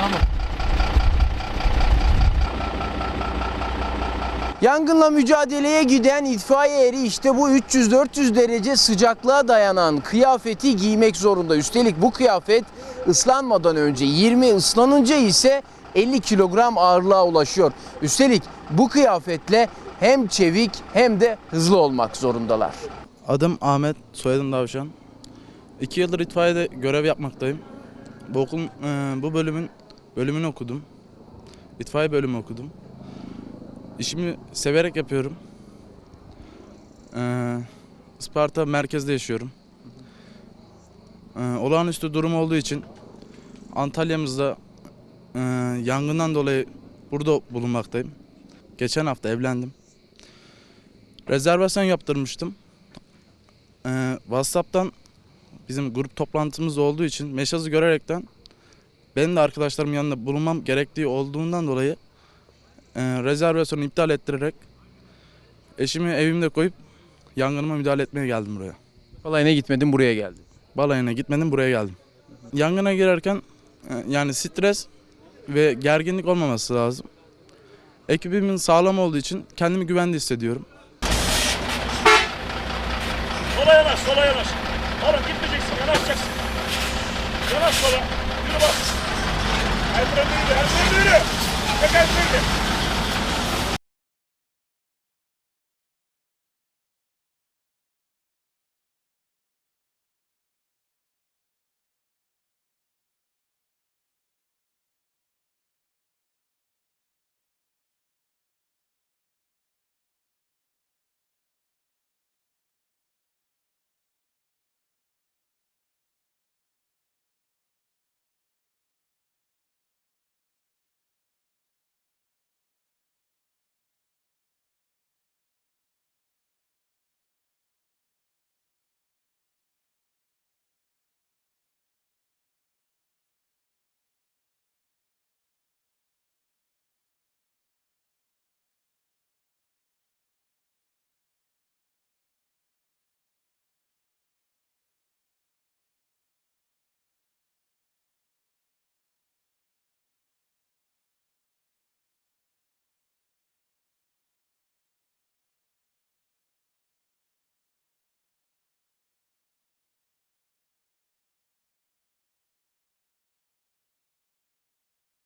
Tamam. Yangınla mücadeleye giden itfaiye eri işte bu 300-400 derece sıcaklığa dayanan kıyafeti giymek zorunda. Üstelik bu kıyafet ıslanmadan önce 20 ıslanınca ise 50 kilogram ağırlığa ulaşıyor. Üstelik bu kıyafetle hem çevik hem de hızlı olmak zorundalar. Adım Ahmet, soyadım Davşan. İki yıldır itfaiyede görev yapmaktayım. Bu okulun, bu bölümün bölümünü okudum. İtfaiye bölümü okudum. İşimi severek yapıyorum. E, Isparta merkezde yaşıyorum. E, olağanüstü durum olduğu için Antalya'mızda e, yangından dolayı burada bulunmaktayım. Geçen hafta evlendim. Rezervasyon yaptırmıştım. Ee, WhatsApp'tan bizim grup toplantımız olduğu için mesajı görerekten benim de arkadaşlarım yanında bulunmam gerektiği olduğundan dolayı e, rezervasyonu iptal ettirerek eşimi evimde koyup yangınıma müdahale etmeye geldim buraya. Balayına gitmedim buraya geldim. Balayına gitmedim buraya geldim. Yangına girerken e, yani stres ve gerginlik olmaması lazım. Ekibimin sağlam olduğu için kendimi güvende hissediyorum. Sola yanaş, sola yanaş. Yanaş sola.